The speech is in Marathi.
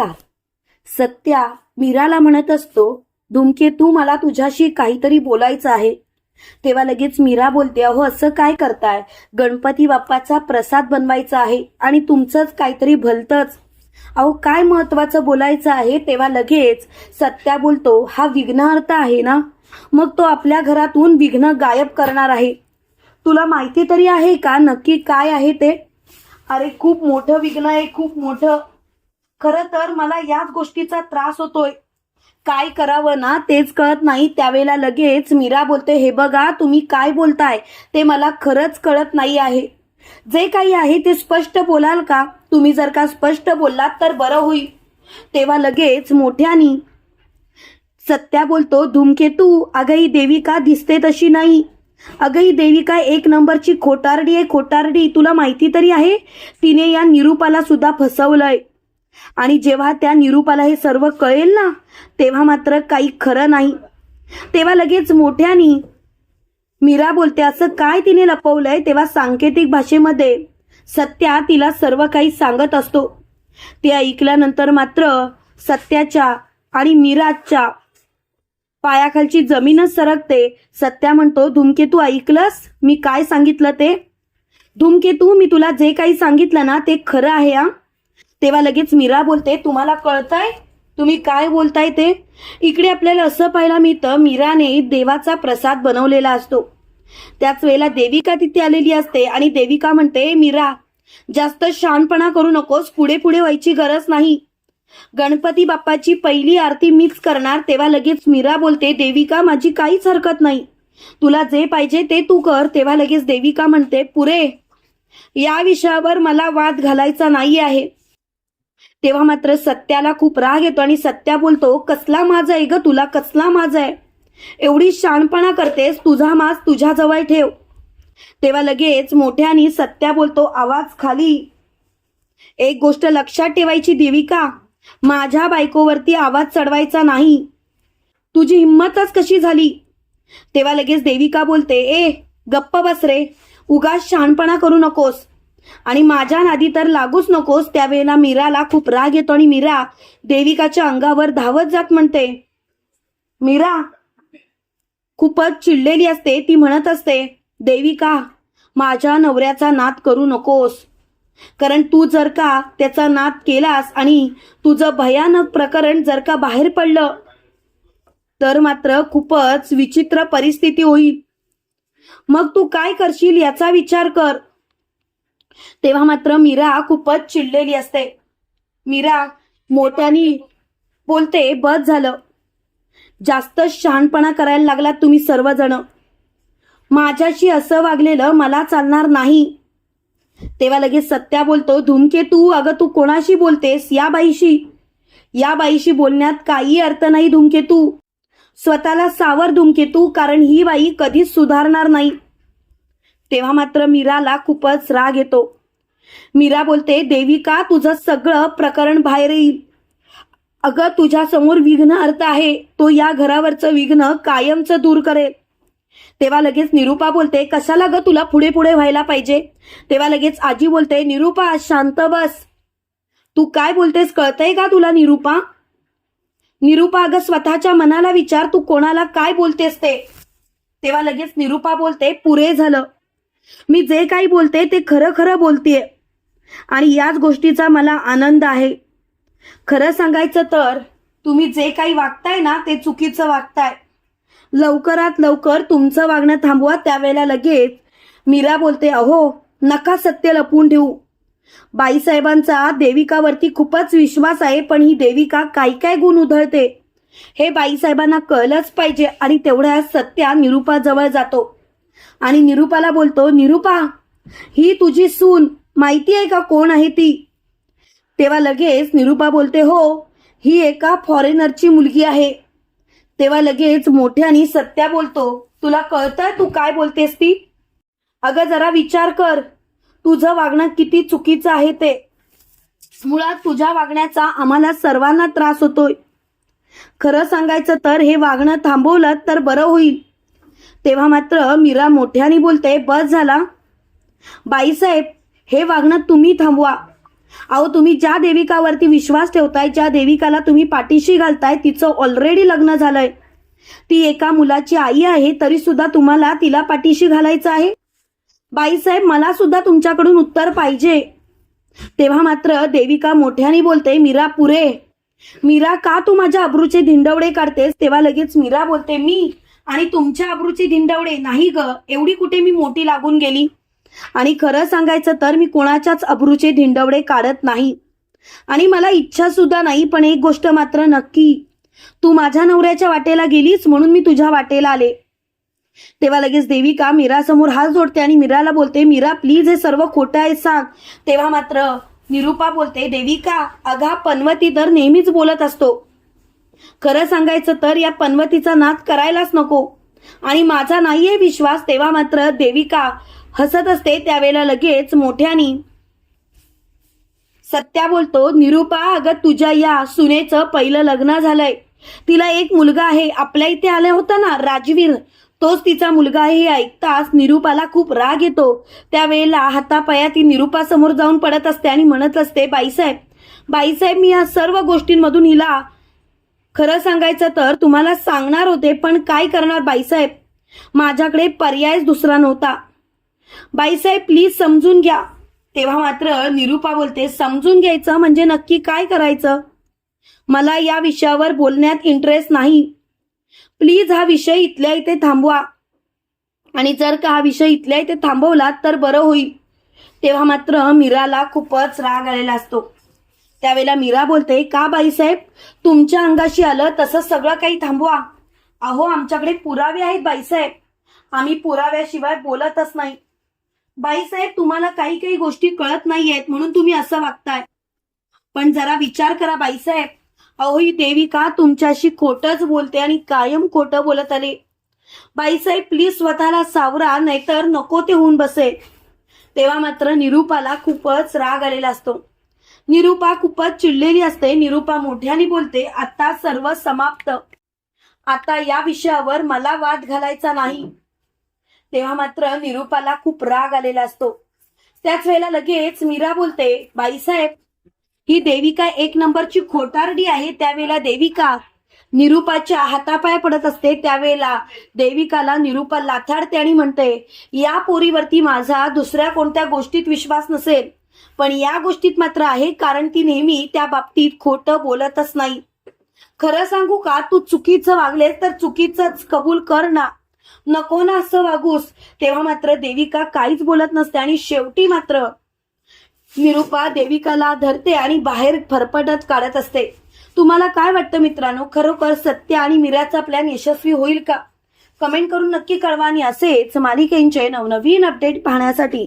नमस्कार सत्या मीराला म्हणत असतो धूमकेतू मला तुझ्याशी काहीतरी बोलायचं आहे. तेव्हा लगेच मीरा बोलते अहो असं काय करताय? गणपती बाप्पाचा प्रसाद बनवायचा आहे आणि तुमचंच काहीतरी भलतंच. अहो काय महत्वाचं बोलायचं आहे? तेव्हा लगेच सत्या बोलतो हा विघ्नहर्ता आहे ना? मग तो आपल्या घरातून विघ्न गायब करणार आहे. तुला माहिती तरी आहे का नक्की काय आहे ते? अरे खूप मोठं विघ्न आहे खूप मोठं. खरं तर मला याच गोष्टीचा त्रास होतोय. काय करावं ना तेच कळत नाही. त्यावेळेला लगेच मीरा बोलते हे बघा तुम्ही काय बोलताय? ते मला खरंच कळत नाही आहे. जे काही आहे ते स्पष्ट बोलाल का? तुम्ही जर का स्पष्ट बोललात तर बरं होईल. तेव्हा लगेच मोठ्यानी सत्या बोलतो धूमकेतू अगं ही देविका दिसते तशी नाही. अगं ही देविका एक नंबरची खोटारडी आहे खोटारडी तुला माहिती तरी आहे? तिने या निरूपाला सुद्धा फसवलंय. आणि जेव्हा त्या निरूपाला हे सर्व कळेल ना तेव्हा मात्र काही खरं नाही. तेव्हा लगेच मोठ्यानी मीरा बोलते असं काय तिने लपवलंय? तेव्हा सांकेतिक भाषेमध्ये सत्या तिला सर्व काही सांगत असतो. ते ऐकल्यानंतर मात्र सत्याच्या आणि मीराच्या पायाखालची जमीनच सरकते. सत्या म्हणतो धूमकेतू ऐकलंस? मी काय सांगितलं ते? धूमकेतू मी तुला जे काही सांगितलं ना ते खरं आहे हा? तेव्हा लगेच मीरा बोलते तुम्हाला कळतंय? तुम्ही काय बोलताय ते? इकडे आपल्याला असं पाहायला मिळतं मीराने देवाचा प्रसाद बनवलेला असतो. त्याच वेळेला देविका तिथे आलेली असते आणि देविका म्हणते मीरा जास्त शानपणा करू नकोस पुढे पुढे व्हायची गरज नाही. गणपती बाप्पाची पहिली आरती मीच करणार. तेव्हा लगेच मीरा बोलते देविका माझी काहीच हरकत नाही. तुला जे पाहिजे ते तू कर. तेव्हा लगेच देविका म्हणते पुरे या विषयावर मला वाद घालायचा नाही आहे तेव्हा मात्र सत्याला खूप राग येतो आणि सत्या बोलतो कसला माझा आहे ग तुला? कसला माझा आहे? एवढी शानपणा करतेस तुझा मास तुझ्या जवळ ठेव. तेव्हा लगेच मोठ्यानी सत्या बोलतो आवाज खाली. एक गोष्ट लक्षात ठेवायची देविका माझ्या बायकोवरती आवाज चढवायचा नाही. तुझी हिंमतच कशी झाली? तेव्हा लगेच देविका बोलते ए गप्प बस रे. उगाच शहाणपणा करू नकोस. आणि माझ्या नादी तर लागूच नकोस त्यावेळेला मीराला खूप राग येतो आणि मीरा देविकाच्या अंगावर धावत जात म्हणते. मीरा खूपच चिडलेली असते ती म्हणत असते देविका माझ्या नवऱ्याचा नाद करू नकोस. कारण तू जर का त्याचा नाद केलास आणि तुझं भयानक प्रकरण जर का बाहेर पडलं तर मात्र खूपच विचित्र परिस्थिती होईल. मग तू काय करशील याचा विचार कर. तेव्हा मात्र मीरा खूपच चिडलेली असते. मीरा मोठ्यानी बोलते बस झालं. जास्त शहाणपणा करायला लागलात तुम्ही सर्वजण. माझ्याशी असं वागलेलं मला चालणार नाही. तेव्हा लगेच सत्या बोलतो धूमकेतू अगं तू कोणाशी बोलतेस? या बाईशी. या बाईशी बोलण्यात काही अर्थ नाही धूमकेतू स्वतःला सावर धूमकेतू कारण ही बाई कधीच सुधारणार नाही. तेव्हा मात्र मीराला खूपच राग येतो. मीरा बोलते देविका तुझं सगळं प्रकरण बाहेर येईल? अगं तुझ्या समोर विघ्न अर्थ आहे. तो या घरावरचं विघ्न कायमचं दूर करेल. तेव्हा लगेच निरूपा बोलते कशाला ग तुला पुढे पुढे व्हायला पाहिजे? तेव्हा लगेच आजी बोलते निरूपा शांत बस. तू काय बोलतेस? कळतंय का तुला निरूपा? निरूपा अगं स्वतःच्या मनाला विचार. तू कोणाला काय बोलतेस ते? तेव्हा लगेच निरूपा बोलते पुरे झालं. मी जे काही बोलते ते खरं खरं बोलतेय. आणि याच गोष्टीचा मला आनंद आहे. खरं सांगायचं तर तुम्ही जे काही वागताय ना ते चुकीचं वागताय. लवकरात लवकर तुमचं वागणं थांबवा त्यावेळेला लगेच मीरा बोलते अहो नका सत्य लपवून ठेवू. बाईसाहेबांचा देविकावरती खूपच विश्वास आहे पण ही देविका काय काय गुण उधळते? हे बाईसाहेबांना कळलंच पाहिजे आणि तेवढ्या सत्या निरूपाजवळ जातो. आणि निरूपाला बोलतो निरूपा ही तुझी सून माहिती आहे का कोण आहे ती? तेव्हा लगेच निरूपा बोलते हो ही एका फॉरेनरची मुलगी आहे. तेव्हा लगेच मोठ्यानी सत्या बोलतो तुला कळतंय तू काय बोलतेस ती? अगं जरा विचार कर तुझं वागणं किती चुकीचं आहे ते. मुळात तुझ्या वागण्याचा आम्हाला सर्वांना त्रास होतोय. खरं सांगायचं तर हे वागणं थांबवलं तर बरं होईल. तेव्हा मात्र मीरा मोठ्याने बोलते बस झाला. बाईसाहेब हे वागणं तुम्ही थांबवा. अहो तुम्ही ज्या देविकावरती विश्वास ठेवताय ज्या देविकाला तुम्ही पाठीशी घालताय तिचं ऑलरेडी लग्न झालंय. ती एका मुलाची आई आहे तरी सुद्धा तुम्हाला तिला पाठीशी घालायचं आहे? बाईसाहेब मला सुद्धा तुमच्याकडून उत्तर पाहिजे. तेव्हा मात्र देविका मोठ्याने बोलते मीरा पुरे. मीरा का तू माझ्या अब्रूचे धिंडवडे काढतेस? तेव्हा लगेच मीरा बोलते मी आणि तुमच्या अब्रूचे धिंडवडे नाही ग. एवढी कुठे मी मोठी लागून गेली? आणि खरं सांगायचं तर मी कोणाच्याच अब्रूचे धिंडवडे काढत नाही. आणि मला इच्छा सुद्धा नाही पण एक गोष्ट मात्र नक्की. तू माझ्या नवऱ्याच्या वाटेला गेलीस म्हणून मी तुझ्या वाटेला आले. तेव्हा लगेच देविका मीरासमोर हात जोडते आणि मीराला बोलते मीरा प्लीज हे सर्व खोटं आहे सांग. तेव्हा मात्र निरुपा बोलते देविका अगा पनवती तर नेहमीच बोलत असतो. खरं सांगायचं तर या पनवतीचा नाद करायलाच नको. आणि माझा नाहीये विश्वास तेव्हा मात्र देविका हसत असते त्यावेळेला लगेच मोठ्यानी. सत्या बोलतो निरुपा अगं तुझ्या या सुनेचं पहिलं लग्न झालंय. तिला एक मुलगा आहे आपल्या इथे आला होता ना राजवीर. तोच तिचा मुलगा आहे हे ऐकताच निरुपाला खूप राग येतो. त्यावेळेला हातापाया ती निरुपासमोर जाऊन पडत असते आणि म्हणत असते बाईसाहेब बाईसाहेब मी या सर्व गोष्टींमधून हिला खरं सांगायचं तर तुम्हाला सांगणार होते पण काय करणार बाईसाहेब? माझ्याकडे पर्यायच दुसरा नव्हता. बाईसाहेब प्लीज समजून घ्या. तेव्हा मात्र निरुपा बोलते समजून घ्यायचं म्हणजे नक्की काय करायचं? मला या विषयावर बोलण्यात इंटरेस्ट नाही. प्लीज हा विषय इथल्या इथे थांबवा. आणि जर का हा विषय इथल्या इथे थांबवला तर बरं होईल. तेव्हा मात्र मीराला खूपच राग आलेला असतो. त्यावेळेला मीरा बोलते का बाईसाहेब तुमच्या अंगाशी आलं तसं सगळं काही थांबवा. अहो आमच्याकडे पुरावे आहेत बाईसाहेब आम्ही पुराव्याशिवाय बोलतच नाही. बाईसाहेब तुम्हाला काही काही गोष्टी कळत नाहीयेत म्हणून तुम्ही असं वागताय. पण जरा विचार करा बाईसाहेब अहो ही देविका तुमच्याशी खोटच बोलते आणि कायम खोटं बोलत आले. बाईसाहेब प्लीज स्वतःला सावरा नाहीतर नको ते होऊन बसे. तेव्हा मात्र निरुपाला खूपच राग आलेला असतो. निरुपा खूपच चिडलेली असते. निरुपा मोठ्याने बोलते आता सर्व समाप्त. आता या विषयावर मला वाद घालायचा नाही. तेव्हा मात्र निरुपाला खूप राग आलेला असतो. त्याच वेळेला लगेच मीरा बोलते बाईसाहेब ही देविका एक नंबरची खोटारडी आहे. त्यावेळेला देविका निरुपाच्या हातापाय पडत असते. त्यावेळेला देविकाला निरुपा लाथाडते आणि म्हणते या पोरीवरती माझा दुसऱ्या कोणत्या गोष्टीत विश्वास नसेल. पण या गोष्टीत मात्र आहे कारण ती नेहमी त्या बाबतीत खोटं बोलतच नाही. खरं सांगू का? तू चुकीचं वागलेस तर चुकीचंच कबूल कर ना. नको ना असं वागूस. तेव्हा मात्र देविका काहीच बोलत नसते आणि शेवटी मात्र निरुपा देविकाला धरते आणि बाहेर फरफटत काढत असते. तुम्हाला काय वाटतं मित्रांनो? खरोखर सत्य आणि मीराचा प्लॅन यशस्वी होईल का? कमेंट करून नक्की कळवा आणि असेच मालिकेंचे नवनवीन अपडेट पाहण्यासाठी.